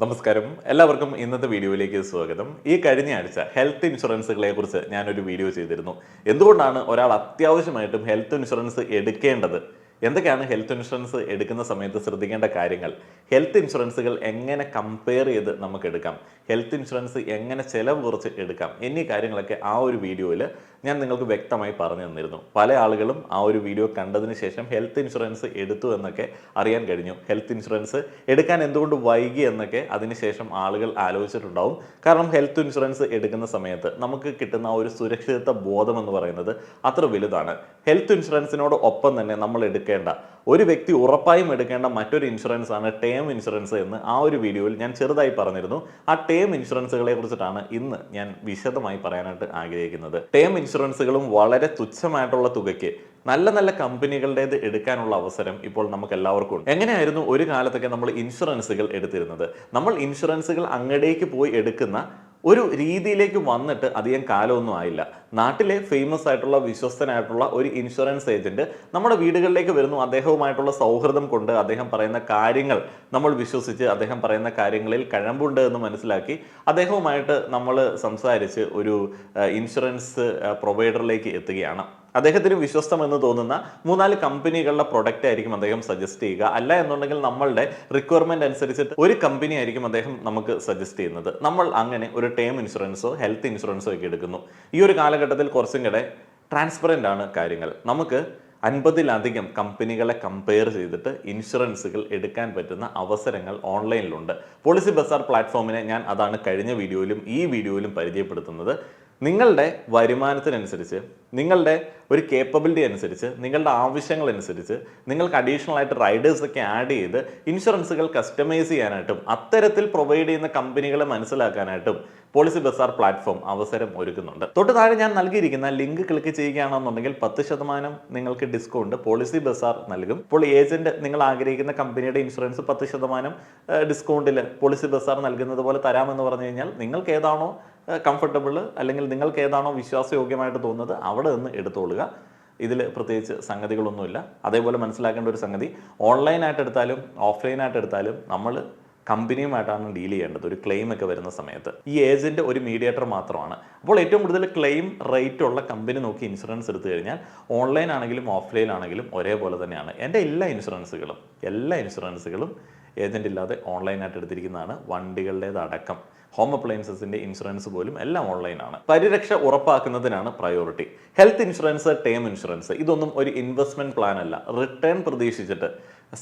നമസ്കാരം. എല്ലാവർക്കും ഇന്നത്തെ വീഡിയോയിലേക്ക് സ്വാഗതം. ഈ കഴിഞ്ഞ ആഴ്ച ഹെൽത്ത് ഇൻഷുറൻസുകളെ കുറിച്ച് ഞാനൊരു വീഡിയോ ചെയ്തിരുന്നു. എന്തുകൊണ്ടാണ് ഒരാൾ അത്യാവശ്യമായിട്ടും ഹെൽത്ത് ഇൻഷുറൻസ് എടുക്കേണ്ടത്? എന്തൊക്കെയാണ് ഹെൽത്ത് ഇൻഷുറൻസ് എടുക്കുന്ന സമയത്ത് ശ്രദ്ധിക്കേണ്ട കാര്യങ്ങൾ? ഹെൽത്ത് ഇൻഷുറൻസുകൾ എങ്ങനെ കമ്പയർ ചെയ്ത് നമുക്ക് എടുക്കാം? ഹെൽത്ത് ഇൻഷുറൻസ് എങ്ങനെ ചിലവ് കുറച്ച് എടുക്കാം? എന്നീ കാര്യങ്ങളൊക്കെ ആ ഒരു വീഡിയോയിൽ ഞാൻ നിങ്ങൾക്ക് വ്യക്തമായി പറഞ്ഞു തന്നിരുന്നു. പല ആളുകളും ആ ഒരു വീഡിയോ കണ്ടതിന് ശേഷം ഹെൽത്ത് ഇൻഷുറൻസ് എടുത്തു എന്നൊക്കെ അറിയാൻ കഴിഞ്ഞു. ഹെൽത്ത് ഇൻഷുറൻസ് എടുക്കാൻ എന്തുകൊണ്ട് വൈകി എന്നൊക്കെ അതിനുശേഷം ആളുകൾ ആലോചിച്ചിട്ടുണ്ടാവും. കാരണം ഹെൽത്ത് ഇൻഷുറൻസ് എടുക്കുന്ന സമയത്ത് നമുക്ക് കിട്ടുന്ന ആ ഒരു സുരക്ഷിതത്വ ബോധം എന്ന് പറയുന്നത് അത്ര വലുതാണ്. ഹെൽത്ത് ഇൻഷുറൻസിനോട് ഒപ്പം തന്നെ നമ്മൾ എടുക്കേണ്ട ഒരു വ്യക്തി ഉറപ്പായും എടുക്കേണ്ട മറ്റൊരു ഇൻഷുറൻസ് ആണ് ടേം ഇൻഷുറൻസ് എന്ന് ആ ഒരു വീഡിയോയിൽ ഞാൻ ചെറുതായി പറഞ്ഞിരുന്നു. ആ ടേം ഇൻഷുറൻസുകളെ കുറിച്ചിട്ടാണ് ഇന്ന് ഞാൻ വിശദമായി പറയാനായിട്ട് ആഗ്രഹിക്കുന്നത്. ടേം ഇൻഷുറൻസുകളും വളരെ തുച്ഛമായിട്ടുള്ള തുകയ്ക്ക് നല്ല നല്ല കമ്പനികളുടേത് എടുക്കാനുള്ള അവസരം ഇപ്പോൾ നമുക്ക് എല്ലാവർക്കും ഉണ്ട്. എങ്ങനെയായിരുന്നു ഒരു കാലത്തൊക്കെ നമ്മൾ ഇൻഷുറൻസുകൾ എടുത്തിരുന്നത്? നമ്മൾ ഇൻഷുറൻസുകൾ അങ്ങടേക്ക് പോയി എടുക്കുന്ന ഒരു രീതിയിലേക്ക് വന്നിട്ട് അധികം കാലമൊന്നും ആയില്ല. നാട്ടിലെ ഫേമസ് ആയിട്ടുള്ള വിശ്വസ്തനായിട്ടുള്ള ഒരു ഇൻഷുറൻസ് ഏജന്റ് നമ്മുടെ വീടുകളിലേക്ക് വരുന്നു. അദ്ദേഹവുമായിട്ടുള്ള സൗഹൃദം കൊണ്ട് അദ്ദേഹം പറയുന്ന കാര്യങ്ങൾ നമ്മൾ വിശ്വസിച്ച് അദ്ദേഹം പറയുന്ന കാര്യങ്ങളിൽ കഴമ്പുണ്ട് എന്ന് മനസ്സിലാക്കി അദ്ദേഹവുമായിട്ട് നമ്മൾ സംസാരിച്ച് ഒരു ഇൻഷുറൻസ് പ്രൊവൈഡറിലേക്ക് എത്തുകയാണ്. അദ്ദേഹത്തിന് വിശ്വസ്തമെന്ന് തോന്നുന്ന മൂന്നാൽ കമ്പനികളുടെ പ്രൊഡക്റ്റ് ആയിരിക്കും അദ്ദേഹം സജസ്റ്റ് ചെയ്യുക. അല്ല എന്നുണ്ടെങ്കിൽ നമ്മളുടെ റിക്വയർമെന്റ് അനുസരിച്ചിട്ട് ഒരു കമ്പനി ആയിരിക്കും അദ്ദേഹം നമുക്ക് സജസ്റ്റ് ചെയ്യുന്നത്. നമ്മൾ അങ്ങനെ ഒരു ടേം ഇൻഷുറൻസോ ഹെൽത്ത് ഇൻഷുറൻസോ ഒക്കെ എടുക്കുന്നു. ഈ ഒരു കാലഘട്ടത്തിൽ കുറച്ചും കൂടെ ട്രാൻസ്പെറന്റ് ആണ് കാര്യങ്ങൾ. നമുക്ക് അൻപതിലധികം കമ്പനികളെ കമ്പയർ ചെയ്തിട്ട് ഇൻഷുറൻസുകൾ എടുക്കാൻ പറ്റുന്ന അവസരങ്ങൾ ഓൺലൈനിലുണ്ട് പോളിസി ബസാർ പ്ലാറ്റ്ഫോമിനെ ഞാൻ അതാണ് കഴിഞ്ഞ വീഡിയോയിലും ഈ വീഡിയോയിലും പരിചയപ്പെടുത്തുന്നത്. നിങ്ങളുടെ വരുമാനത്തിനനുസരിച്ച് നിങ്ങളുടെ ഒരു കേപ്പബിലിറ്റി അനുസരിച്ച് നിങ്ങളുടെ ആവശ്യങ്ങളനുസരിച്ച് നിങ്ങൾക്ക് അഡീഷണൽ ആയിട്ട് റൈഡേഴ്സ് ഒക്കെ ആഡ് ചെയ്ത് ഇൻഷുറൻസുകൾ കസ്റ്റമൈസ് ചെയ്യാനായിട്ടും അത്തരത്തിൽ പ്രൊവൈഡ് ചെയ്യുന്ന കമ്പനികളെ മനസ്സിലാക്കാനായിട്ടും പോളിസി ബസാർ പ്ലാറ്റ്ഫോം അവസരം ഒരുക്കുന്നുണ്ട്. തൊട്ട് താഴെ ഞാൻ നൽകിയിരിക്കുന്ന ലിങ്ക് ക്ലിക്ക് ചെയ്യുകയാണെന്നുണ്ടെങ്കിൽ പത്ത് ശതമാനം നിങ്ങൾക്ക് ഡിസ്കൗണ്ട് പോളിസി ബസാർ നൽകും. ഇപ്പോൾ ഏജന്റ് നിങ്ങൾ ആഗ്രഹിക്കുന്ന കമ്പനിയുടെ ഇൻഷുറൻസ് പത്ത് ശതമാനം ഡിസ്കൗണ്ടിൽ പോളിസി ബസാർ നൽകുന്നത് പോലെ തരാമെന്ന് പറഞ്ഞു കഴിഞ്ഞാൽ നിങ്ങൾക്ക് ഏതാണോ കംഫർട്ടബിൾ അല്ലെങ്കിൽ നിങ്ങൾക്ക് ഏതാണോ വിശ്വാസയോഗ്യമായിട്ട് തോന്നുന്നത് അവിടെ നിന്ന് എടുത്തോളുക. ഇതിൽ പ്രത്യേകിച്ച് സംഗതികളൊന്നുമില്ല. അതേപോലെ മനസ്സിലാക്കേണ്ട ഒരു സംഗതി ഓൺലൈനായിട്ട് എടുത്താലും ഓഫ്ലൈനായിട്ട് എടുത്താലും നമ്മൾ കമ്പനിയുമായിട്ടാണ് ഡീൽ ചെയ്യേണ്ടത് ഒരു ക്ലെയിം ഒക്കെ വരുന്ന സമയത്ത്. ഈ ഏജന്റ് ഒരു മീഡിയേറ്റർ മാത്രമാണ്. അപ്പോൾ ഏറ്റവും കൂടുതൽ ക്ലെയിം റേറ്റ് ഉള്ള കമ്പനി നോക്കി ഇൻഷുറൻസ് എടുത്തു കഴിഞ്ഞാൽ ഓൺലൈൻ ആണെങ്കിലും ഓഫ്ലൈൻ ആണെങ്കിലും ഒരേപോലെ തന്നെയാണ്. എന്റെ എല്ലാ ഇൻഷുറൻസുകളും എല്ലാ ഇൻഷുറൻസുകളും ഏജന്റ് ഇല്ലാതെ ഓൺലൈനായിട്ട് എടുത്തിരിക്കുന്നതാണ് വണ്ടികളുടേതടക്കം. ഹോം അപ്ലയൻസസിന്റെ ഇൻഷുറൻസ് പോലും എല്ലാം ഓൺലൈനാണ്. പരിരക്ഷ ഉറപ്പാക്കുന്നതിനാണ് priority health insurance term insurance ഇതൊന്നും ഒരു ഇൻവെസ്റ്റ്മെന്റ് പ്ലാൻ അല്ല. റിട്ടേൺ പ്രതീക്ഷിച്ചിട്ട്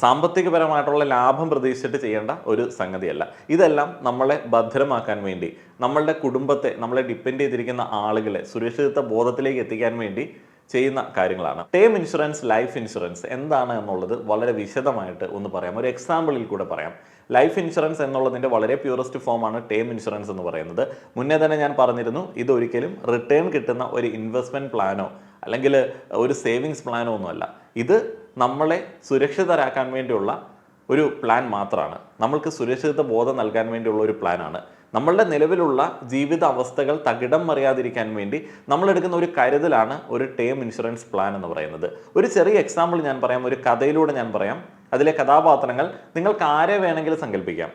സാമ്പത്തികപരമായിട്ടുള്ള ലാഭം പ്രതീക്ഷിച്ചിട്ട് ചെയ്യേണ്ട ഒരു സംഗതിയല്ല. ഇതെല്ലാം നമ്മളെ ഭദ്രമാക്കാൻ വേണ്ടി നമ്മളുടെ കുടുംബത്തെ നമ്മളെ ഡിപ്പെൻഡ് ചെയ്തിരിക്കുന്ന ആളുകളെ സുരക്ഷിതത്വ ബോധത്തിലേക്ക് എത്തിക്കാൻ വേണ്ടി ചെയ്യുന്ന കാര്യങ്ങളാണ്. ടേം ഇൻഷുറൻസ് ലൈഫ് ഇൻഷുറൻസ് എന്താണ് എന്നുള്ളത് വളരെ വിശദമായിട്ട് ഒന്ന് പറയാം. ഒരു എക്സാമ്പിളിൽ കൂടെ പറയാം. ലൈഫ് ഇൻഷുറൻസ് എന്നുള്ളതിന്റെ വളരെ പ്യൂറസ്റ്റ് ഫോമാണ് ടേം ഇൻഷുറൻസ് എന്ന് പറയുന്നത്. മുന്നേ തന്നെ ഞാൻ പറഞ്ഞിരുന്നു ഇതൊരിക്കലും റിട്ടേൺ കിട്ടുന്ന ഒരു ഇൻവെസ്റ്റ്മെന്റ് പ്ലാനോ അല്ലെങ്കിൽ ഒരു സേവിങ്സ് പ്ലാനോ ഒന്നുമല്ല. ഇത് നമ്മളെ സുരക്ഷിതരാക്കാൻ വേണ്ടിയുള്ള ഒരു പ്ലാൻ മാത്രമാണ്. നമ്മൾക്ക് സുരക്ഷിത ബോധം നൽകാൻ വേണ്ടിയുള്ള ഒരു പ്ലാനാണ് നമ്മളുടെ നിലവിലുള്ള ജീവിത അവസ്ഥകൾ തകിടം മറിയാതിരിക്കാൻ വേണ്ടി നമ്മളെടുക്കുന്ന ഒരു കരുതലാണ് ഒരു ടേം ഇൻഷുറൻസ് പ്ലാൻ എന്ന് പറയുന്നത്. ഒരു ചെറിയ എക്സാമ്പിൾ ഞാൻ പറയാം ഒരു കഥയിലൂടെ ഞാൻ പറയാം. അതിലെ കഥാപാത്രങ്ങൾ നിങ്ങൾക്ക് ആരെ വേണമെങ്കിലും സങ്കല്പിക്കാം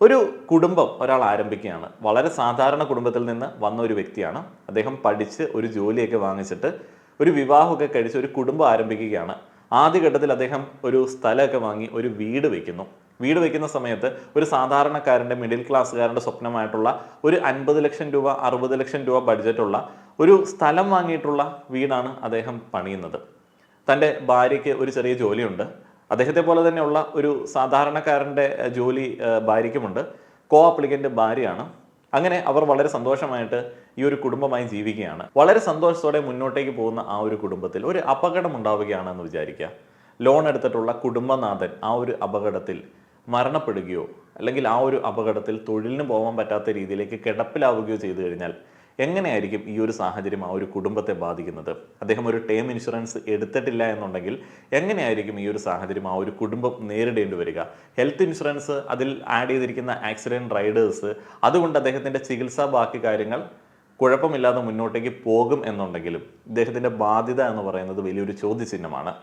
ഒരു കുടുംബം ഒരാൾ ആരംഭിക്കുകയാണ്. വളരെ സാധാരണ കുടുംബത്തിൽ നിന്ന് വന്ന ഒരു വ്യക്തിയാണ്. അദ്ദേഹം പഠിച്ച് ഒരു ജോലിയൊക്കെ വാങ്ങിച്ചിട്ട് ഒരു വിവാഹമൊക്കെ കഴിച്ച് ഒരു കുടുംബം ആരംഭിക്കുകയാണ്. ആദ്യഘട്ടത്തിൽ അദ്ദേഹം ഒരു സ്ഥലമൊക്കെ വാങ്ങി ഒരു വീട് വെക്കുന്നു. വീട് വയ്ക്കുന്ന സമയത്ത് ഒരു സാധാരണക്കാരന്റെ മിഡിൽ ക്ലാസ്സുകാരന്റെ സ്വപ്നമായിട്ടുള്ള ഒരു അൻപത് ലക്ഷം രൂപ അറുപത് ലക്ഷം രൂപ ബഡ്ജറ്റുള്ള ഒരു സ്ഥലം വാങ്ങിയിട്ടുള്ള വീടാണ് അദ്ദേഹം പണിയുന്നത്. തന്റെ ഭാര്യയ്ക്ക് ഒരു ചെറിയ ജോലിയുണ്ട്. അദ്ദേഹത്തെ പോലെ തന്നെയുള്ള ഒരു സാധാരണക്കാരന്റെ ജോലി ഭാര്യയ്ക്കുമുണ്ട്. കോ ആപ്ലിക്കന്റ് ഭാര്യയാണ്. അങ്ങനെ അവർ വളരെ സന്തോഷമായിട്ട് ഈ ഒരു കുടുംബമായി ജീവിക്കുകയാണ്. വളരെ സന്തോഷത്തോടെ മുന്നോട്ടേക്ക് പോകുന്ന ആ ഒരു കുടുംബത്തിൽ ഒരു അപകടം ഉണ്ടാവുകയാണെന്ന് വിചാരിക്കുക. ലോൺ എടുത്തിട്ടുള്ള കുടുംബനാഥൻ ആ ഒരു അപകടത്തിൽ മരണപ്പെടുകയോ അല്ലെങ്കിൽ ആ ഒരു അപകടത്തിൽ തൊഴിലിന് പോകാൻ പറ്റാത്ത രീതിയിലേക്ക് കിടപ്പിലാവുകയോ ചെയ്തു കഴിഞ്ഞാൽ എങ്ങനെയായിരിക്കും ഈ ഒരു സാഹചര്യം ആ ഒരു കുടുംബത്തെ ബാധിക്കുന്നത്? അദ്ദേഹം ഒരു ടേം ഇൻഷുറൻസ് എടുത്തിട്ടില്ല എന്നുണ്ടെങ്കിൽ എങ്ങനെയായിരിക്കും ഈ ഒരു സാഹചര്യം ആ ഒരു കുടുംബം നേരിടേണ്ടി വരിക? ഹെൽത്ത് ഇൻഷുറൻസ് അതിൽ ആഡ് ചെയ്തിരിക്കുന്ന ആക്സിഡന്റ് റൈഡേഴ്സ് അതുകൊണ്ട് അദ്ദേഹത്തിന്റെ ചികിത്സാ ബാക്കി കാര്യങ്ങൾ കുഴപ്പമില്ലാതെ മുന്നോട്ടേക്ക് പോകും എന്നുണ്ടെങ്കിലും ഇദ്ദേഹത്തിന്റെ ബാധ്യത എന്ന് പറയുന്നത് വലിയൊരു ചോദ്യചിഹ്നമാണ്.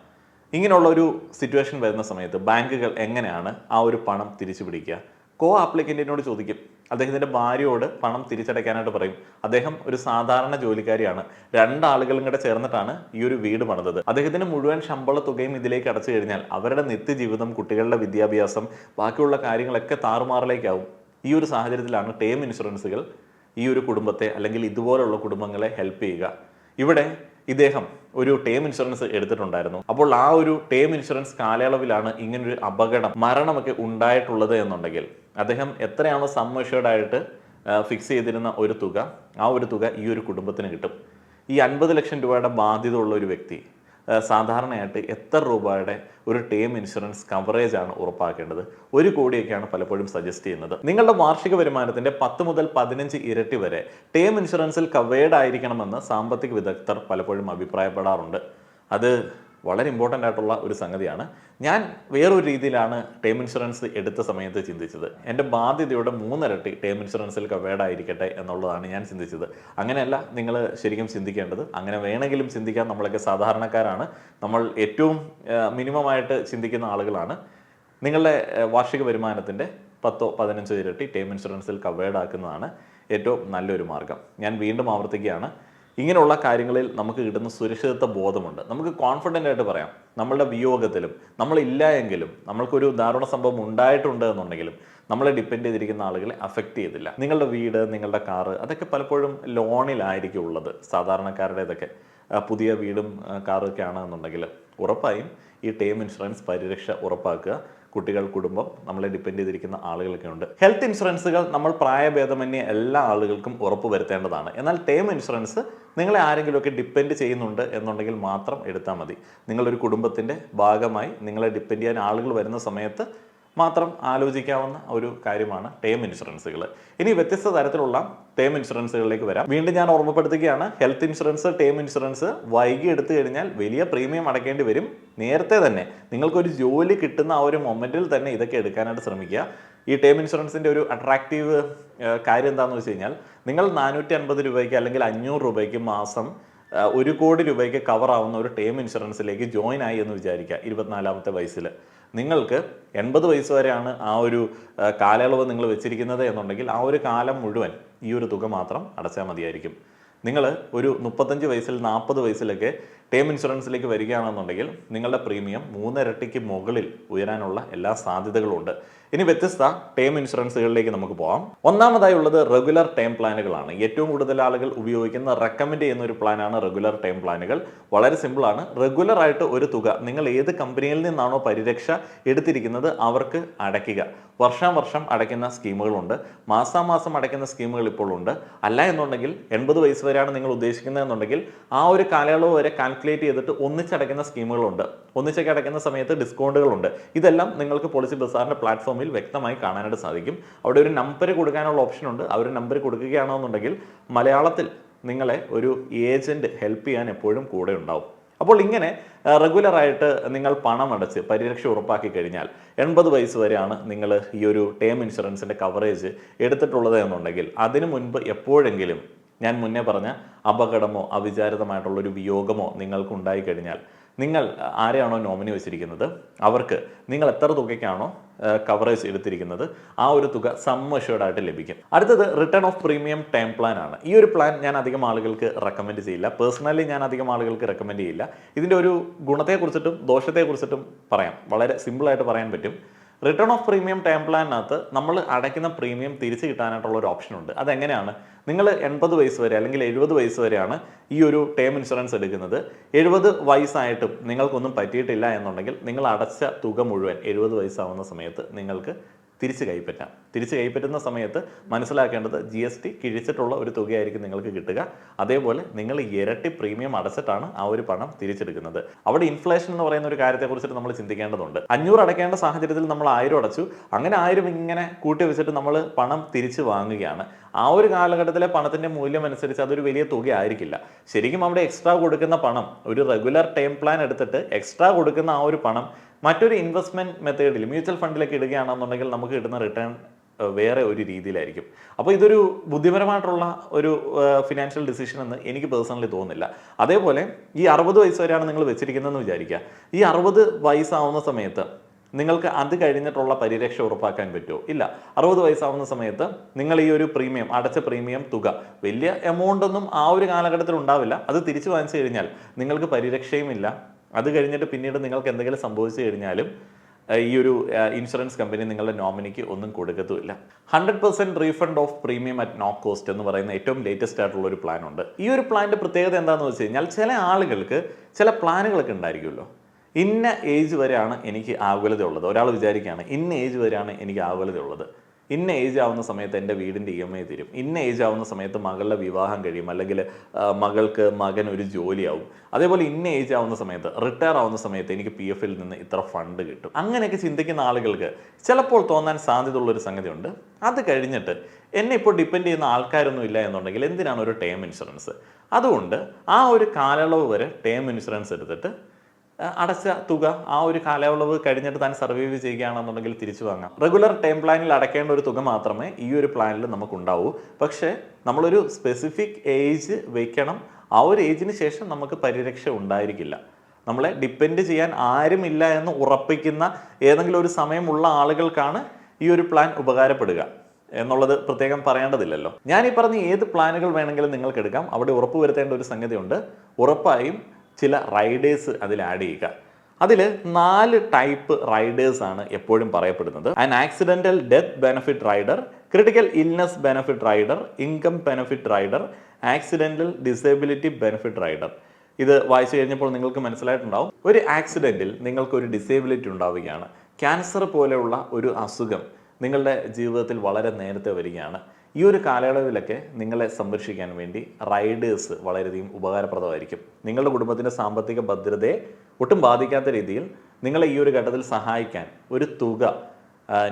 ഇങ്ങനെയുള്ള ഒരു സിറ്റുവേഷൻ വരുന്ന സമയത്ത് ബാങ്കുകൾ എങ്ങനെയാണ് ആ ഒരു പണം തിരിച്ചു പിടിക്കുക കോ ആപ്ലിക്കന്റിനോട് ചോദിക്കും. അദ്ദേഹത്തിന്റെ ഭാര്യയോട് പണം തിരിച്ചടയ്ക്കാനായിട്ട് പറയും. അദ്ദേഹം ഒരു സാധാരണ ജോലിക്കാരിയാണ്. രണ്ടാളുകളും കൂടെ ചേർന്നിട്ടാണ് ഈ ഒരു വീട് പണിതത്. അദ്ദേഹത്തിന് മുഴുവൻ ശമ്പള തുകയും ഇതിലേക്ക് അടച്ചു കഴിഞ്ഞാൽ അവരുടെ നിത്യജീവിതം കുട്ടികളുടെ വിദ്യാഭ്യാസം ബാക്കിയുള്ള കാര്യങ്ങളൊക്കെ താറുമാറിലേക്കാവും. ഈ ഒരു സാഹചര്യത്തിലാണ് ടേം ഇൻഷുറൻസുകൾ ഈ ഒരു കുടുംബത്തെ അല്ലെങ്കിൽ ഇതുപോലുള്ള കുടുംബങ്ങളെ ഹെൽപ്പ് ചെയ്യുക. ഇവിടെ ഇദ്ദേഹം ഒരു ടേം ഇൻഷുറൻസ് എടുത്തിട്ടുണ്ടായിരുന്നു. അപ്പോൾ ആ ഒരു ടേം ഇൻഷുറൻസ് കാലയളവിലാണ് ഇങ്ങനൊരു അപകടം മരണമൊക്കെ ഉണ്ടായിട്ടുള്ളത് എന്നുണ്ടെങ്കിൽ അദ്ദേഹം എത്രയാണോ സമ്മേഷേർഡായിട്ട് ഫിക്സ് ചെയ്തിരുന്ന ഒരു തുക ആ ഒരു തുക ഈ ഒരു കുടുംബത്തിന് കിട്ടും. ഈ അൻപത് ലക്ഷം രൂപയുടെ ബാധ്യത ഉള്ള ഒരു വ്യക്തി സാധാരണയായിട്ട് എത്ര രൂപയുടെ ഒരു ടേം ഇൻഷുറൻസ് കവറേജ് ആണ് ഉറപ്പാക്കേണ്ടത്? ഒരു കോടിയൊക്കെയാണ് പലപ്പോഴും സജസ്റ്റ് ചെയ്യുന്നത്. നിങ്ങളുടെ വാർഷിക വരുമാനത്തിന്റെ പത്ത് മുതൽ പതിനഞ്ച് ഇരട്ടി വരെ ടേം ഇൻഷുറൻസിൽ കവേർഡ് ആയിരിക്കണമെന്ന് സാമ്പത്തിക വിദഗ്ധർ പലപ്പോഴും അഭിപ്രായപ്പെടാറുണ്ട്. അത് വളരെ ഇമ്പോർട്ടന്റ് ആയിട്ടുള്ള ഒരു സംഗതിയാണ്. ഞാൻ വേറൊരു രീതിയിലാണ് ടേം ഇൻഷുറൻസ് എടുത്ത സമയത്ത് ചിന്തിച്ചത്. എന്റെ ബാധ്യതയുടെ മൂന്നിരട്ടി ടേം ഇൻഷുറൻസിൽ കവേഡായിരിക്കട്ടെ എന്നുള്ളതാണ് ഞാൻ ചിന്തിച്ചത്. അങ്ങനെയല്ല നിങ്ങൾ ശരിക്കും ചിന്തിക്കേണ്ടത്. അങ്ങനെ വേണമെങ്കിലും ചിന്തിക്കാൻ നമ്മളൊക്കെ സാധാരണക്കാരാണ്. നമ്മൾ ഏറ്റവും മിനിമമായിട്ട് ചിന്തിക്കുന്ന ആളുകളാണ്. നിങ്ങളുടെ വാർഷിക വരുമാനത്തിന്റെ പത്തോ പതിനഞ്ചോ ഇരട്ടി ടേം ഇൻഷുറൻസിൽ കവേഡാക്കുന്നതാണ് ഏറ്റവും നല്ലൊരു മാർഗം. ഞാൻ വീണ്ടും ആവർത്തിക്കുകയാണ്. ഇങ്ങനെയുള്ള കാര്യങ്ങളിൽ നമുക്ക് കിട്ടുന്ന സുരക്ഷിതത്വ ബോധമുണ്ട്. നമുക്ക് കോൺഫിഡന്റ് ആയിട്ട് പറയാം. നമ്മളുടെ വിയോഗത്തിലും നമ്മളില്ല എങ്കിലും നമ്മൾക്കൊരു ദാരുണ സംഭവം ഉണ്ടായിട്ടുണ്ട് എന്നുണ്ടെങ്കിലും നമ്മളെ ഡിപ്പെൻഡ് ചെയ്തിരിക്കുന്ന ആളുകളെ അഫക്റ്റ് ചെയ്തില്ല. നിങ്ങളുടെ വീട് നിങ്ങളുടെ കാറ് അതൊക്കെ പലപ്പോഴും ലോണിലായിരിക്കും ഉള്ളത്. സാധാരണക്കാരുടേതൊക്കെ പുതിയ വീടും കാറും കാറൊക്കെ ആണെന്നുണ്ടെങ്കിൽ ഉറപ്പായും ഈ ടേം ഇൻഷുറൻസ് പരിരക്ഷ ഉറപ്പാക്കുക. കുട്ടികൾ കുടുംബം നമ്മളെ ഡിപ്പെൻഡ് ചെയ്തിരിക്കുന്ന ആളുകളൊക്കെ ഉണ്ട്. ഹെൽത്ത് ഇൻഷുറൻസുകൾ നമ്മൾ പ്രായഭേദമന്യേ എല്ലാ ആളുകൾക്കും ഉറപ്പ് വരുത്തേണ്ടതാണ് എന്നാൽ ടേം ഇൻഷുറൻസ് നിങ്ങളെ ആരെങ്കിലുമൊക്കെ ഡിപ്പെൻഡ് ചെയ്യുന്നുണ്ട് എന്നുണ്ടെങ്കിൽ മാത്രം എടുത്താൽ മതി. നിങ്ങളൊരു കുടുംബത്തിന്റെ ഭാഗമായി നിങ്ങളെ ഡിപ്പെൻഡ് ചെയ്യാൻ ആളുകൾ വരുന്ന സമയത്ത് മാത്രം ആലോചിക്കാവുന്ന ഒരു കാര്യമാണ് ടേം ഇൻഷുറൻസുകൾ ഇനി വ്യത്യസ്ത തരത്തിലുള്ള ടേം ഇൻഷുറൻസുകളിലേക്ക് വരാം. വീണ്ടും ഞാൻ ഓർമ്മപ്പെടുത്തുകയാണ് ഹെൽത്ത് ഇൻഷുറൻസ് ടേം ഇൻഷുറൻസ് വൈകി എടുത്തു കഴിഞ്ഞാൽ വലിയ പ്രീമിയം അടയ്ക്കേണ്ടി വരും നേരത്തെ തന്നെ. നിങ്ങൾക്കൊരു ജോലി കിട്ടുന്ന ആ ഒരു മൊമെന്റിൽ തന്നെ ഇതൊക്കെ എടുക്കാനായിട്ട് ശ്രമിക്കുക. ഈ ടേം ഇൻഷുറൻസിന്റെ ഒരു അട്രാക്റ്റീവ് കാര്യം എന്താണെന്ന് വെച്ച് കഴിഞ്ഞാൽ നിങ്ങൾ നാനൂറ്റി അൻപത് രൂപയ്ക്ക് അല്ലെങ്കിൽ അഞ്ഞൂറ് രൂപയ്ക്ക് മാസം ഒരു കോടി രൂപയ്ക്ക് കവർ ആവുന്ന ഒരു ടേം ഇൻഷുറൻസിലേക്ക് ജോയിൻ ആയി എന്ന് വിചാരിക്കുക ഇരുപത്തിനാലാമത്തെ വയസ്സിൽ നിങ്ങൾക്ക് എൺപത് വയസ്സ് വരെയാണ് ആ ഒരു കാലയളവ് നിങ്ങൾ വെച്ചിരിക്കുന്നത് എന്നുണ്ടെങ്കിൽ ആ ഒരു കാലം മുഴുവൻ ഈ ഒരു തുക മാത്രം അടച്ചാൽ മതിയായിരിക്കും. നിങ്ങൾ ഒരു മുപ്പത്തഞ്ച് വയസ്സിൽ നാൽപ്പത് വയസ്സിലൊക്കെ ടേം ഇൻഷുറൻസിലേക്ക് വരികയാണെന്നുണ്ടെങ്കിൽ നിങ്ങളുടെ പ്രീമിയം മൂന്നിരട്ടിക്ക് മുകളിൽ ഉയരാനുള്ള എല്ലാ സാധ്യതകളുണ്ട്. ഇനി വ്യത്യസ്ത ടേം ഇൻഷുറൻസുകളിലേക്ക് നമുക്ക് പോകാം ഒന്നാമതായി ഉള്ളത് റെഗുലർ ടേം പ്ലാനുകളാണ് ഏറ്റവും കൂടുതൽ ആളുകൾ ഉപയോഗിക്കുന്ന റെക്കമെൻഡ് ചെയ്യുന്ന ഒരു പ്ലാനാണ് റെഗുലർ ടേം പ്ലാനുകൾ വളരെ സിമ്പിളാണ് റെഗുലർ ആയിട്ട് ഒരു തുക നിങ്ങൾ ഏത് കമ്പനിയിൽ നിന്നാണോ പരിരക്ഷ എടുത്തിരിക്കുന്നത് അവർക്ക് അടയ്ക്കുക. വർഷാവർഷം അടയ്ക്കുന്ന സ്കീമുകളുണ്ട്. മാസാമാസം അടയ്ക്കുന്ന സ്കീമുകൾ ഇപ്പോൾ ഉണ്ട്. അല്ല എന്നുണ്ടെങ്കിൽ എൺപത് വയസ്സ് വരെയാണ് നിങ്ങൾ ഉദ്ദേശിക്കുന്നത് എന്നുണ്ടെങ്കിൽ ആ ഒരു കാലയളവ് വരെ കാൽക്കുലേറ്റ് ചെയ്തിട്ട് ഒന്നിച്ചടയ്ക്കുന്ന സ്കീമുകളുണ്ട്. ഒന്നിച്ചൊക്കെ അടയ്ക്കുന്ന സമയത്ത് ഡിസ്കൗണ്ടുകളുണ്ട് ഇതെല്ലാം നിങ്ങൾക്ക് പോളിസി ബസാറിന്റെ പ്ലാറ്റ്ഫോമിൽ വ്യക്തമായി കാണാനായിട്ട് സാധിക്കും. അവിടെ ഒരു നമ്പർ കൊടുക്കാനുള്ള ഓപ്ഷൻ ഉണ്ട്. ആ ഒരു നമ്പർ കൊടുക്കുകയാണെന്നുണ്ടെങ്കിൽ മലയാളത്തിൽ നിങ്ങളെ ഒരു ഏജന്റ് ഹെൽപ്പ് ചെയ്യാൻ എപ്പോഴും കൂടെ ഉണ്ടാവും. അപ്പോൾ ഇങ്ങനെ റെഗുലറായിട്ട് നിങ്ങൾ പണം അടച്ച് പരിരക്ഷ ഉറപ്പാക്കി കഴിഞ്ഞാൽ എൺപത് വയസ്സ് വരെയാണ് നിങ്ങൾ ഈ ഒരു ടേം ഇൻഷുറൻസിന്റെ കവറേജ് എടുത്തിട്ടുള്ളത് എന്നുണ്ടെങ്കിൽ അതിനു മുൻപ് എപ്പോഴെങ്കിലും ഞാൻ മുന്നേ പറഞ്ഞ അപകടമോ അവിചാരിതമായിട്ടുള്ള ഒരു വിയോഗമോ നിങ്ങൾക്ക് ഉണ്ടായി കഴിഞ്ഞാൽ നിങ്ങൾ ആരെയാണോ നോമിനി വെച്ചിരിക്കുന്നത് അവർക്ക് നിങ്ങൾ എത്ര തുകയ്ക്കാണോ കവറേജ് എടുത്തിരിക്കുന്നത് ആ ഒരു തുക സമ്മഷേർഡായിട്ട് ലഭിക്കും. അടുത്തത് return of premium term plan ആണ്. ഈ ഒരു പ്ലാൻ ഞാൻ അധികം ആളുകൾക്ക് റെക്കമെൻഡ് ചെയ്യില്ല. പേഴ്സണലി ഞാൻ അധികം ആളുകൾക്ക് റെക്കമെൻഡ് ചെയ്യില്ല. ഇതിന്റെ ഒരു ഗുണത്തെക്കുറിച്ചിട്ടും ദോഷത്തെക്കുറിച്ചിട്ടും പറയാം. വളരെ സിമ്പിളായിട്ട് പറയാൻ പറ്റും. റിട്ടേൺ ഓഫ് പ്രീമിയം ടൈം പ്ലാനിനകത്ത് നമ്മൾ അടയ്ക്കുന്ന പ്രീമിയം തിരിച്ചു കിട്ടാനായിട്ടുള്ള ഒരു ഓപ്ഷൻ ഉണ്ട്. അതെങ്ങനെയാണ്? നിങ്ങൾ എൺപത് വയസ്സ് വരെ അല്ലെങ്കിൽ എഴുപത് വയസ്സ് വരെയാണ് ഈ ഒരു ടേം ഇൻഷുറൻസ് എടുക്കുന്നത്. എഴുപത് വയസ്സായിട്ടും നിങ്ങൾക്കൊന്നും പറ്റിയിട്ടില്ല എന്നുണ്ടെങ്കിൽ നിങ്ങൾ അടച്ച തുക മുഴുവൻ എഴുപത് വയസ്സാവുന്ന സമയത്ത് നിങ്ങൾക്ക് തിരിച്ച് കൈപ്പറ്റാം. തിരിച്ച് കൈപ്പറ്റുന്ന സമയത്ത് മനസ്സിലാക്കേണ്ടത് ജി എസ് ടി കിഴിച്ചിട്ടുള്ള ഒരു തുകയായിരിക്കും നിങ്ങൾക്ക് കിട്ടുക. അതേപോലെ നിങ്ങൾ ഇരട്ടി പ്രീമിയം അടച്ചിട്ടാണ് ആ ഒരു പണം തിരിച്ചെടുക്കുന്നത്. അവിടെ ഇൻഫ്ലേഷൻ എന്ന് പറയുന്ന ഒരു കാര്യത്തെക്കുറിച്ചിട്ട് നമ്മൾ ചിന്തിക്കേണ്ടതുണ്ട്. അഞ്ഞൂറ് അടയ്ക്കേണ്ട സാഹചര്യത്തിൽ നമ്മൾ ആയിരം അടച്ചു. അങ്ങനെ ആയിരം ഇങ്ങനെ കൂട്ടി വെച്ചിട്ട് നമ്മൾ പണം തിരിച്ചു വാങ്ങുകയാണ്. ആ ഒരു കാലഘട്ടത്തിലെ പണത്തിന്റെ മൂല്യം അനുസരിച്ച് അതൊരു വലിയ തുക ആയിരിക്കില്ല. ശരിക്കും അവിടെ എക്സ്ട്രാ കൊടുക്കുന്ന പണം ഒരു റെഗുലർ ടൈം പ്ലാൻ എടുത്തിട്ട് എക്സ്ട്രാ കൊടുക്കുന്ന ആ ഒരു പണം മറ്റൊരു ഇൻവെസ്റ്റ്മെന്റ് മെത്തേഡിൽ മ്യൂച്വൽ ഫണ്ടിലേക്ക് ഇടുകയാണെന്നുണ്ടെങ്കിൽ നമുക്ക് കിട്ടുന്ന റിട്ടേൺ വേറെ ഒരു രീതിയിലായിരിക്കും. അപ്പോൾ ഇതൊരു ബുദ്ധിപരമായിട്ടുള്ള ഒരു ഫിനാൻഷ്യൽ ഡിസിഷൻ എന്ന് എനിക്ക് പേഴ്സണലി തോന്നുന്നില്ല. അതേപോലെ ഈ അറുപത് വയസ്സ് വരെയാണ് നിങ്ങൾ വെച്ചിരിക്കുന്നതെന്ന് വിചാരിക്കുക. ഈ അറുപത് വയസ്സാവുന്ന സമയത്ത് നിങ്ങൾക്ക് അത് കഴിഞ്ഞിട്ടുള്ള പരിരക്ഷ ഉറപ്പാക്കാൻ പറ്റുമോ? ഇല്ല. അറുപത് വയസ്സാവുന്ന സമയത്ത് നിങ്ങൾ ഈ ഒരു പ്രീമിയം അടച്ച പ്രീമിയം തുക വലിയ എമൗണ്ട് ഒന്നും ആ ഒരു കാലഘട്ടത്തിൽ ഉണ്ടാവില്ല. അത് തിരിച്ചു വാങ്ങിച്ചു കഴിഞ്ഞാൽ നിങ്ങൾക്ക് പരിരക്ഷയും ഇല്ല. അത് കഴിഞ്ഞിട്ട് പിന്നീട് നിങ്ങൾക്ക് എന്തെങ്കിലും സംഭവിച്ചു കഴിഞ്ഞാലും ഈ ഒരു ഇൻഷുറൻസ് കമ്പനി നിങ്ങളുടെ നോമിനിക്ക് ഒന്നും കൊടുക്കത്തുമില്ല. Hundred percent refund of premium at no cost എന്ന് പറയുന്ന ഏറ്റവും ലേറ്റസ്റ്റ് ആയിട്ടുള്ള ഒരു പ്ലാൻ ഉണ്ട്. ഈ ഒരു പ്ലാനിന്റെ പ്രത്യേകത എന്താണെന്ന് വെച്ച് കഴിഞ്ഞാൽ ചില ആളുകൾക്ക് ചില പ്ലാനുകളൊക്കെ ഉണ്ടായിരിക്കുമല്ലോ. ഇന്ന ഏജ് വരെയാണ് എനിക്ക് ആകുലത ഉള്ളത് ഒരാൾ വിചാരിക്കുകയാണ് ഇന്ന ഏജ് വരെയാണ് എനിക്ക് ആകുലത ഉള്ളത് ഇന്ന ഏജ് ആവുന്ന സമയത്ത് എന്റെ വീടിന്റെ ഇ എം ഐ തീരും. ഇന്ന ഏജ് ആവുന്ന സമയത്ത് മകളുടെ വിവാഹം കഴിയും. അല്ലെങ്കിൽ മകൾക്ക് മകൻ ഒരു ജോലിയാവും. അതേപോലെ ഇന്ന ഏജ് ആവുന്ന സമയത്ത് റിട്ടയർ ആവുന്ന സമയത്ത് എനിക്ക് പി എഫിൽ നിന്ന് ഇത്ര ഫണ്ട് കിട്ടും. അങ്ങനെയൊക്കെ ചിന്തിക്കുന്ന ആളുകൾക്ക് ചിലപ്പോൾ തോന്നാൻ സാധ്യതയുള്ള ഒരു സംഗതിയുണ്ട്. അത് കഴിഞ്ഞിട്ട് എന്നെ ഇപ്പോൾ ഡിപ്പെൻഡ് ചെയ്യുന്ന ആൾക്കാരൊന്നും ഇല്ല എന്നുണ്ടെങ്കിൽ എന്തിനാണ് ഒരു ടേം ഇൻഷുറൻസ് അതുകൊണ്ട് ആ ഒരു കാലയളവ് വരെ ടേം ഇൻഷുറൻസ് എടുത്തിട്ട് അടച്ച തുക ആ ഒരു കാലയളവ് കഴിഞ്ഞിട്ട് താൻ സർവൈവ് ചെയ്യുകയാണെന്നുണ്ടെങ്കിൽ തിരിച്ചു വാങ്ങാം. റെഗുലർ ടൈം പ്ലാനിൽ അടയ്ക്കേണ്ട ഒരു തുക മാത്രമേ ഈ ഒരു പ്ലാനിൽ നമുക്ക് ഉണ്ടാവൂ പക്ഷേ നമ്മളൊരു സ്പെസിഫിക് ഏജ് വെക്കണം. ആ ഒരു ഏജിന് ശേഷം നമുക്ക് പരിരക്ഷ ഉണ്ടായിരിക്കില്ല. നമ്മളെ ഡിപ്പെൻഡ് ചെയ്യാൻ ആരുമില്ല എന്ന് ഉറപ്പിക്കുന്ന ഏതെങ്കിലും ഒരു സമയമുള്ള ആളുകൾക്കാണ് ഈ ഒരു പ്ലാൻ ഉപകാരപ്പെടുക എന്നുള്ളത് പ്രത്യേകം പറയേണ്ടതില്ലല്ലോ. ഞാൻ ഈ പറഞ്ഞ ഏത് പ്ലാനുകൾ വേണമെങ്കിലും നിങ്ങൾക്ക് എടുക്കാം അവിടെ ഉറപ്പ് വരുത്തേണ്ട ഒരു സംഗതിയുണ്ട്. ഉറപ്പായും ചില റൈഡേഴ്സ് അതിൽ ആഡ് ചെയ്യുക. അതിൽ നാല് ടൈപ്പ് റൈഡേഴ്സ് ആണ് എപ്പോഴും പറയപ്പെടുന്നത്. An accidental death benefit rider critical illness benefit rider income benefit rider accidental disability benefit rider ഇത് വായിച്ചു കഴിഞ്ഞപ്പോൾ നിങ്ങൾക്ക് മനസ്സിലായിട്ടുണ്ടാവും. ഒരു ആക്സിഡന്റിൽ നിങ്ങൾക്ക് ഒരു ഡിസേബിലിറ്റി ഉണ്ടാവുകയാണ്. ക്യാൻസർ പോലെയുള്ള ഒരു അസുഖം നിങ്ങളുടെ ജീവിതത്തിൽ വളരെ നേരത്തെ വരികയാണ്. ഈ ഒരു കാലയളവിലൊക്കെ നിങ്ങളെ സംരക്ഷിക്കാൻ വേണ്ടി റൈഡേഴ്സ് വളരെയധികം ഉപകാരപ്രദമായിരിക്കും. നിങ്ങളുടെ കുടുംബത്തിന്റെ സാമ്പത്തിക ഭദ്രതയെ ഒട്ടും ബാധിക്കാത്ത രീതിയിൽ നിങ്ങളെ ഈ ഒരു ഘട്ടത്തിൽ സഹായിക്കാൻ ഒരു തുക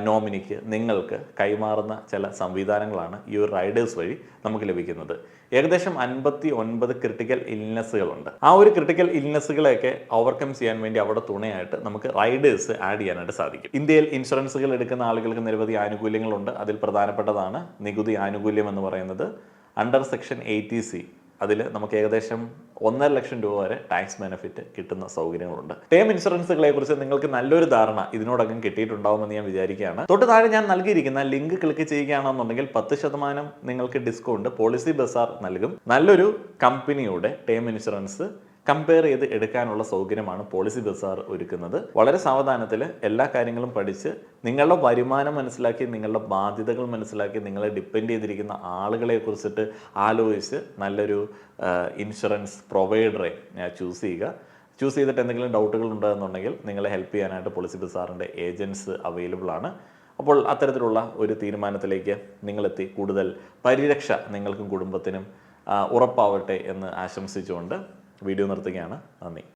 നോമിനിക്ക് നിങ്ങൾക്ക് കൈമാറുന്ന ചില സംവിധാനങ്ങളാണ് ഈ ഒരു റൈഡേഴ്സ് വഴി നമുക്ക് ലഭിക്കുന്നത്. ഏകദേശം അൻപത്തി ഒൻപത് ക്രിട്ടിക്കൽ ഇൽനെസ്സുകളുണ്ട് ആ ഒരു ക്രിട്ടിക്കൽ ഇൽനെസ്സുകളെയൊക്കെ ഓവർകം ചെയ്യാൻ വേണ്ടി അവിടെ തുണയായിട്ട് നമുക്ക് റൈഡേഴ്സ് ആഡ് ചെയ്യാനായിട്ട് സാധിക്കും. ഇന്ത്യയിൽ ഇൻഷുറൻസുകൾ എടുക്കുന്ന ആളുകൾക്ക് നിരവധി ആനുകൂല്യങ്ങളുണ്ട്. അതിൽ പ്രധാനപ്പെട്ടതാണ് നികുതി ആനുകൂല്യം എന്ന് പറയുന്നത്. അണ്ടർ സെക്ഷൻ എയ്റ്റി സി അതിൽ നമുക്ക് ഏകദേശം ഒന്നര ലക്ഷം രൂപ വരെ ടാക്സ് ബെനിഫിറ്റ് കിട്ടുന്ന സൗകര്യങ്ങളുണ്ട്. ടേം ഇൻഷുറൻസുകളെ കുറിച്ച് നിങ്ങൾക്ക് നല്ലൊരു ധാരണ ഇതിനോടകം കിട്ടിയിട്ടുണ്ടാവുമെന്ന് ഞാൻ വിചാരിക്കുകയാണ്. തൊട്ട് താഴെ ഞാൻ നൽകിയിരിക്കുന്ന ലിങ്ക് ക്ലിക്ക് ചെയ്യുകയാണെന്നുണ്ടെങ്കിൽ പത്ത് ശതമാനം നിങ്ങൾക്ക് ഡിസ്കൗണ്ട് പോളിസി ബസാർ നൽകും. നല്ലൊരു കമ്പനിയുടെ ടേം ഇൻഷുറൻസ് കമ്പയർ ചെയ്ത് എടുക്കാനുള്ള സൗകര്യമാണ് പോളിസി ബസാർ ഒരുക്കുന്നത്. വളരെ സാവധാനത്തിൽ എല്ലാ കാര്യങ്ങളും പഠിച്ച് നിങ്ങളുടെ വരുമാനം മനസ്സിലാക്കി നിങ്ങളുടെ ബാധ്യതകൾ മനസ്സിലാക്കി നിങ്ങളെ ഡിപ്പെൻഡ് ചെയ്തിരിക്കുന്ന ആളുകളെ കുറിച്ചിട്ട് ആലോചിച്ച് നല്ലൊരു ഇൻഷുറൻസ് പ്രൊവൈഡറെ ചൂസ് ചെയ്യുക. ചൂസ് ചെയ്തിട്ട് എന്തെങ്കിലും ഡൗട്ടുകൾ ഉണ്ടെന്നുണ്ടെങ്കിൽ നിങ്ങളെ ഹെൽപ്പ് ചെയ്യാനായിട്ട് പോളിസി ബസാറിന്റെ ഏജൻസ് അവൈലബിൾ ആണ്. അപ്പോൾ അത്തരത്തിലുള്ള ഒരു തീരുമാനത്തിലേക്ക് നിങ്ങളെത്തി. കൂടുതൽ പരിരക്ഷ നിങ്ങൾക്കും കുടുംബത്തിനും ഉറപ്പാവട്ടെ എന്ന് ആശംസിച്ചുകൊണ്ട് വീഡിയോ നിർത്തുകയാണ്. നന്ദി.